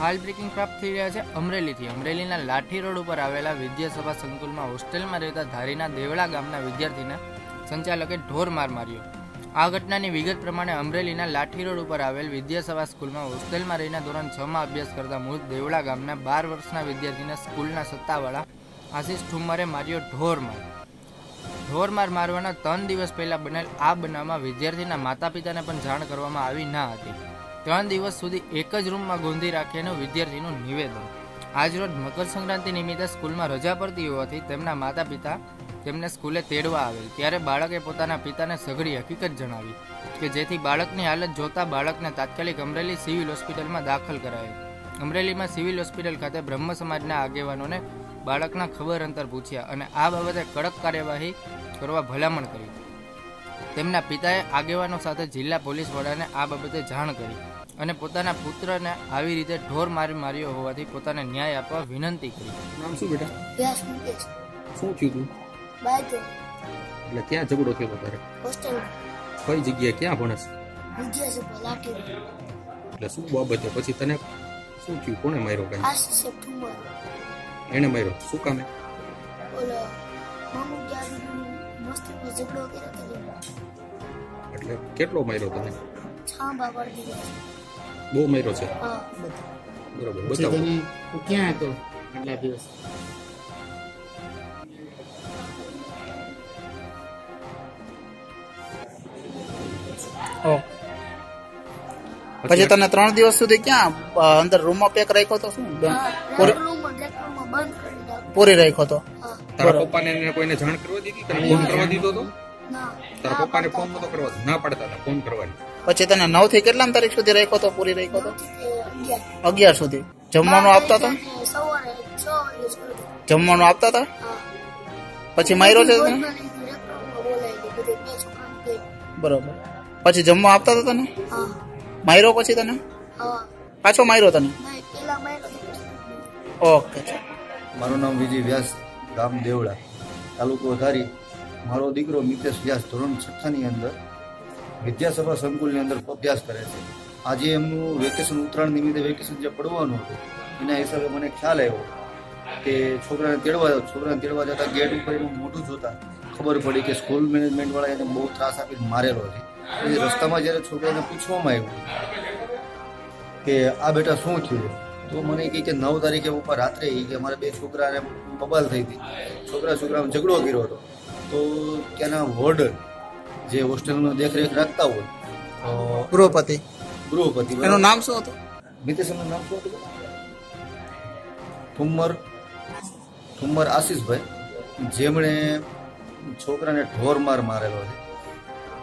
હાલ બ્રેકિંગ પ્રાપ્ત થઈ રહ્યા છે અમરેલીથી. અમરેલીના લાઠી રોડ ઉપર આવેલા વિદ્યાસભા સંકુલમાં હોસ્ટેલમાં રહેતા ધારીના દેવળા ગામના વિદ્યાર્થીને સંચાલકે ઢોર માર માર્યો. આ ઘટનાની વિગત પ્રમાણે અમરેલીના લાઠી રોડ ઉપર આવેલ વિદ્યાસભા સ્કૂલમાં હોસ્ટેલમાં રહીને ધોરણ છ માં અભ્યાસ કરતા મૂળ દેવળા ગામના બાર વર્ષના વિદ્યાર્થીને સ્કૂલના સત્તાવાળા આશીષ ઠુમ્મરે માર્યો ઢોર માર. ઢોર માર મારવાના ત્રણ દિવસ પહેલા બનેલ આ બનાવમાં વિદ્યાર્થીના માતા પિતાને પણ જાણ કરવામાં આવી ન હતી. ત્રણ દિવસ સુધી એક જ રૂમમાં ગોંધી રાખીને વિદ્યાર્થીનું નિવેદન. આજરોજ મકર સંક્રાંતિ નિમિત્તે સ્કૂલમાં રજા પડતી હોવાથી તેમના માતા પિતા તેમને સ્કૂલે તેડવા આવેલ, ત્યારે બાળકે પોતાના પિતાને સઘળી હકીકત જણાવી કે જેથી બાળકની હાલત જોતા બાળકને તાત્કાલિક અમરેલી સિવિલ હોસ્પિટલમાં દાખલ કરાયો. અમરેલીમાં સિવિલ હોસ્પિટલ ખાતે બ્રહ્મ સમાજના આગેવાનોને બાળકના ખબર અંતર પૂછ્યા અને આ બાબતે કડક કાર્યવાહી કરવા ભલામણ કરી. તેમના પિતાએ આગેવાનો સાથે જિલ્લા પોલીસ વડાને આ બાબતે જાણ કરી અને પોતાના પુત્રને આવી રીતે ઢોર મારી માર્યો હોવાથી પોતાને ન્યાય આપવા વિનંતી કરી. નામ શું બેટા? વ્યાસ મુકેશ. શું થયું તું? બાજુ. એટલે ક્યાં ઝઘડો થયો તારે હોસ્ટેલ કઈ જગ્યાએ? ક્યાં ભણસ? એટલે શું બાબતે? પછી તને શું થયું? કોણે માર્યો કઈ? એને માર્યો? શું કામે? ઓલો મામુ ગયા ઝઘડો કર્યો તો એટલે કેટલો માર્યો તમે? બહુ માર્યો છે? હા. બરોબર પછી બતાવો. તમે ક્યાં હતો આટલા દિવસ? પછી તને ત્રણ દિવસ સુધી ક્યાં અંદર અંદર રૂમમાં પેક રાખ્યો તો શું? પૂરી- રૂમમાં બ્લેક રૂમમાં બંધ કરી નાખ્યો. પૂરી રાખ્યો તો તારા પપ્પાને એને કોઈને જાણ કરવા દીધી તને ફોન કરવા દીધો તો? ના. તારા પપ્પાને ફોન નતો કરવા ના પાડતા હતા ફોન કરવાની. પછી તને નવથી કેટલા તારીખ સુધી રાખ્યો તો પૂરી રાખ્યો તો? અગિયાર. સુધી. જમવાનું આપતા હતા. જમવાનું આપતા હતા? પછી માર્યો છે તને? બરોબર. પછી જમવા આપતા હતા તને? હા. માર્યો પછી તને? પાછો માર્યો તને? ઓકે મારું નામ વિજય વ્યાસ. ગામ દેવડા તાલુકો ધારી મારો દીકરો મિતેશ વ્યાસ ધોરણ છઠ્ઠાની અંદર વિદ્યાસભા સંકુલની અંદર અભ્યાસ કરે છે. આજે એમનું વેકેશન ઉત્તરાયણ નિમિત્તે વેકેશન જે પડવાનું હતું, એના હિસાબે મને ખ્યાલ આવ્યો કે છોકરાને તેડવા છોકરાને તેડવા જતા ગેટ ઉપર એનું મોઢું જોતા ખબર પડી કે સ્કૂલ મેનેજમેન્ટ વાળા એને બહુ ત્રાસ આપીને મારેલો છે. રસ્તામાં જ્યારે છોકરાને પૂછવામાં આવ્યું કે આ બેટા શું થયું? તો મને કહે કે નવ તારીખે ઉપર રાત્રે કે અમારા બે છોકરાને બબાલ થઈ હતી. છોકરા છોકરામાં ઝઘડો કર્યો હતો. તો ત્યાંના વોર્ડન જે હોસ્ટેલનો દેખરેખ રાખતા હોય ગૃહપતિ. ગૃહપતિ એનું નામ શું હતું? મિતેશનું નામ શું હતું? ઠુમ્મર ઠુમ્મર આશીષભાઈ જેમણે છોકરાને ઢોર માર મારેલો છે.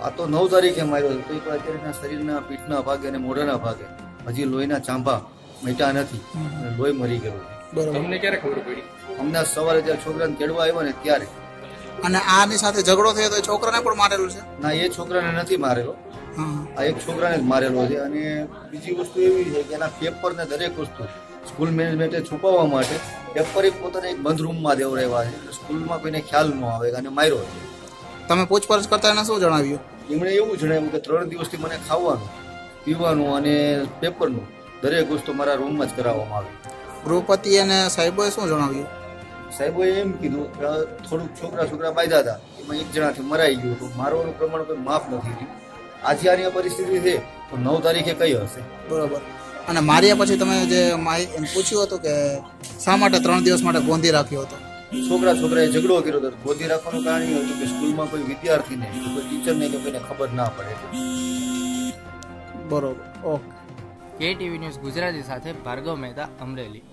આ તો નવ તારીખે માર્યો છે. કોઈ પણ અત્યારે એના શરીરના પીઠના ભાગે અને મોઢાના ભાગે. હજી લોહીના ચાંભા મેટા નથી. લોહી મરી ગયો તમને ક્યારે ખબર પડી? અમને સવારે જ્યારે છોકરાને તેડવા આવ્યા ને ત્યારે. અને આની સાથે ઝઘડો થયો તો એ છોકરાને પણ મારેલું છે? ના એ છોકરાને નથી મારેલો. આ એક છોકરાને જ મારેલો છે. અને બીજી વસ્તુ એવી છે કે એના પેપર ને દરેક વસ્તુ સ્કૂલ મેનેજમેન્ટે છુપાવવા માટે પેપર એક પોતાને એક બંધ રૂમમાં દેવડાવ્યા છે. સ્કૂલમાં કોઈને ખ્યાલ ન આવે અને માર્યો છે. તમે પૂછપરછ કરતા એને શું જણાવ્યું? એમણે એવું જણાવ્યું કે ત્રણ દિવસથી મને ખાવાનું પીવાનું અને પેપરનું દરેક વસ્તુ મારા રૂમમાં જ કરાવવામાં આવી. ગૃહપતિ અને સાહેબોએ શું જણાવ્યું? સાહેબોએ એમ કીધું કે થોડુંક છોકરા છોકરા બાંધ્યા હતા. એમાં એક જણાથી મરાઈ ગયું હતું. મારવાનું પ્રમાણ કોઈ માફ નથી થયું. આજે આની પરિસ્થિતિ છે તો નવ તારીખે કઈ હશે? બરોબર. અને માર્યા પછી તમે જે માહિતી એમ પૂછ્યું હતું કે શા માટે ત્રણ દિવસ માટે ગોંધી રાખ્યો હતો? છોકરા છોકરાએ ઝઘડો કર્યો હતો. ગોંધી રાખવાનું કારણ એ હતું કે સ્કૂલમાં કોઈ વિદ્યાર્થીને કોઈ ટીચરને કે કોઈને ખબર ના પડે. બરોબર. ઓકે. કે ટીવી ન્યૂઝ ગુજરાતી સાથે ભાર્ગવ મહેતા અમરેલી.